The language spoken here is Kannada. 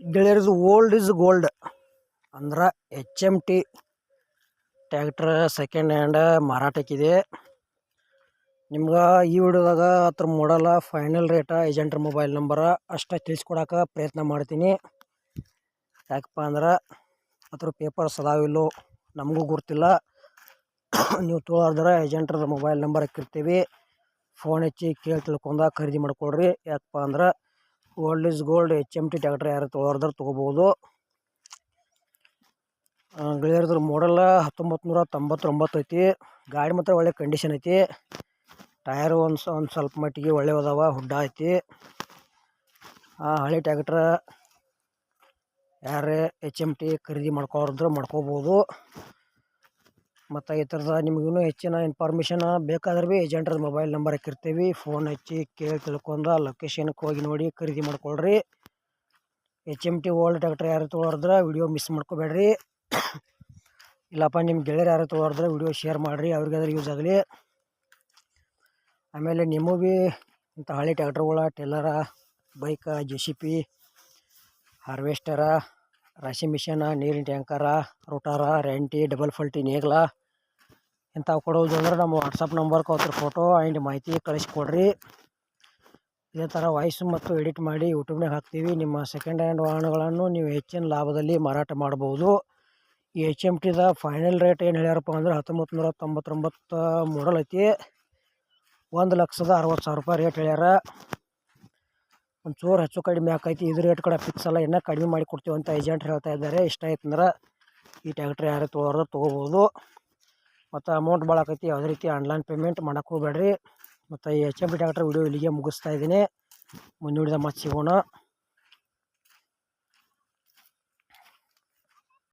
ಗೆಳೆಯರದು ಓಲ್ಡ್ ಇಸ್ ಗೋಲ್ಡ್ ಅಂದ್ರೆ H M T tractor second hand ಮಾರಾಟಕ್ಕಿದೆ. ನಿಮ್ಗೆ ಈ ವಿಡಿಯೋದಾಗ ಅದ್ರ ಮಾಡಲ್ಲ ಫೈನಲ್ ರೇಟ ಏಜೆಂಟ್ರ ಮೊಬೈಲ್ ನಂಬರ ಅಷ್ಟೇ ತಿಳಿಸ್ಕೊಡಕ್ಕೆ ಪ್ರಯತ್ನ ಮಾಡ್ತೀನಿ. ಯಾಕಪ್ಪ ಅಂದ್ರೆ ಅದ್ರ ಪೇಪರ್ಸ್ ಅದಾವಿಲ್ಲೋ ನಮಗೂ ಗೊತ್ತಿಲ್ಲ ನೀವು ತೊಗೊಳೋದ್ರೆ ಏಜೆಂಟ್ರ ಮೊಬೈಲ್ ನಂಬರ್ ಹಾಕಿರ್ತೀವಿ. ಫೋನ್ ಹಚ್ಚಿ ಕೇಳಿ ತಿಳ್ಕೊಂಡ ಖರೀದಿ ಮಾಡ್ಕೊಳ್ರಿ ಯಾಕಪ್ಪ ಅಂದ್ರೆ old is gold H M T tractor ಯಾರು ತೊಗೊಳೋದ್ರೆ ತೊಗೋಬೋದು. ಗೆಳೆಯರ್ದ್ರ ಮೋಡಲ್ ಹತ್ತೊಂಬತ್ತು ನೂರ ತೊಂಬತ್ತೊಂಬತ್ತು ಐತಿ. ಗಾಡಿ ಮಾತ್ರ ಒಳ್ಳೆ ಕಂಡೀಷನ್ ಐತಿ. ಟಯರು ಒಂದು ಒಂದು ಸ್ವಲ್ಪ ಮಟ್ಟಿಗೆ ಒಳ್ಳೆ ಅದಾವ, ಹುಡ್ಡ ಐತಿ. ಆ, ಹಳೆ ಟ್ಯಾಕ್ಟ್ರ ಯಾರೇ ಎಚ್ ಎಂ ಟಿ ಖರೀದಿ ಮಾಡ್ಕೊಳ್ದ್ರೆ ಮಾಡ್ಕೋಬೋದು. ಮತ್ತು ಈ ಥರದ ನಿಮಗಿನ್ನೂ ಹೆಚ್ಚಿನ ಇನ್ಫಾರ್ಮೇಷನ್ ಬೇಕಾದ್ರೆ ಭೀ ಏಜೆಂಟ್ರ ಮೊಬೈಲ್ ನಂಬರ್ ಹಾಕಿರ್ತೀವಿ. ಫೋನ್ ಹಚ್ಚಿ ಕೇಳಿ ತಿಳ್ಕೊಂಡು ಲೊಕೇಶನ್ಗೆ ಹೋಗಿ ನೋಡಿ ಖರೀದಿ ಮಾಡ್ಕೊಳ್ರಿ. H M T old tractor ಯಾರು ತೊಗೊಳೋದ್ರೆ ವಿಡಿಯೋ ಮಿಸ್ ಮಾಡ್ಕೋಬೇಡ್ರಿ. ಇಲ್ಲಪ್ಪ ನಿಮ್ಮ ಗೆಳೆಯರು ಯಾರು ತೊಗೊಳೋದ್ರೆ ವಿಡಿಯೋ ಶೇರ್ ಮಾಡಿರಿ, ಅವ್ರಿಗಾದ್ರೆ ಯೂಸ್ ಆಗಲಿ. ಆಮೇಲೆ ನಿಮಗೂ ಭೀ ಇಂಥ ಹಳೆ ಟ್ಯಾಕ್ಟ್ರುಗಳ tiller bike J C B harvester ರಾಶಿ ಮಿಷನ, ನೀರಿನ ಟ್ಯಾಂಕರ, ರೋಟಾರ, ರೆಂಟಿ, ಡಬಲ್ ಫಲ್ಟಿ ನೇಗ್ಲ, ಇಂಥವು ಕೊಡೋದು ಅಂದ್ರೆ ನಮ್ಮ ವಾಟ್ಸಪ್ ನಂಬರ್ಗೆ ಅವ್ರ ಫೋಟೋ ಆ್ಯಂಡ್ ಮಾಹಿತಿ ಕಳಿಸ್ಕೊಡ್ರಿ. ಇದೇ ಥರ ವಾಯ್ಸ್ ಮತ್ತು ಎಡಿಟ್ ಮಾಡಿ ಯೂಟ್ಯೂಬ್ನಾಗ ಹಾಕ್ತೀವಿ. ನಿಮ್ಮ ಸೆಕೆಂಡ್ ಹ್ಯಾಂಡ್ ವಾಹನಗಳನ್ನು ನೀವು ಹೆಚ್ಚಿನ ಲಾಭದಲ್ಲಿ ಮಾರಾಟ ಮಾಡ್ಬೋದು. ಈ ಎಚ್ ಎಂ ಟಿದ ಫೈನಲ್ ರೇಟ್ ಏನು ಹೇಳ್ಯಾರಪ್ಪ ಅಂದ್ರೆ ಹತ್ತೊಂಬತ್ತು ನೂರ ತೊಂಬತ್ತೊಂಬತ್ತು ಮಾಡಲ್ ಐತಿ. ಒಂದು ಲಕ್ಷದ ಅರವತ್ತು ಸಾವಿರ ರೂಪಾಯಿ ರೇಟ್ ಹೇಳ್ಯಾರ. ಒಂಚೂರು ಹೆಚ್ಚು ಕಡಿಮೆ ಆಕೈತಿ. ಇದ್ರ ರೇಟ್ ಕಡೆ ಫಿಕ್ಸ್ ಅಲ್ಲ. ಇನ್ನೂ ಕಡಿಮೆ ಮಾಡಿ ಕೊಡ್ತೀವಿ ಅಂತ ಏಜೆಂಟ್ ಹೇಳ್ತಾ ಇದ್ದಾರೆ. ಇಷ್ಟ ಆಯ್ತು ಅಂದ್ರೆ ಈ ಟ್ಯಾಕ್ಟ್ರ್ ಯಾರು ತೊಗೊಳೋರು ತೊಗೋಬೋದು. ಮತ್ತು ಅಮೌಂಟ್ ಭಾಳ ಆಕೈತಿ. ಯಾವುದೇ ರೀತಿ ಆನ್ಲೈನ್ ಪೇಮೆಂಟ್ ಮಾಡೋಕ್ಕೆ ಹೋಗ್ಬೇಡ್ರಿ. ಮತ್ತು ಈ H M P tractor video ಇಲ್ಲಿಗೆ ಮುಗಿಸ್ತಾ ಇದ್ದೀನಿ. ಮುಂದೂಡಿದ ಮತ್ತೆ ಸಿಗೋಣ.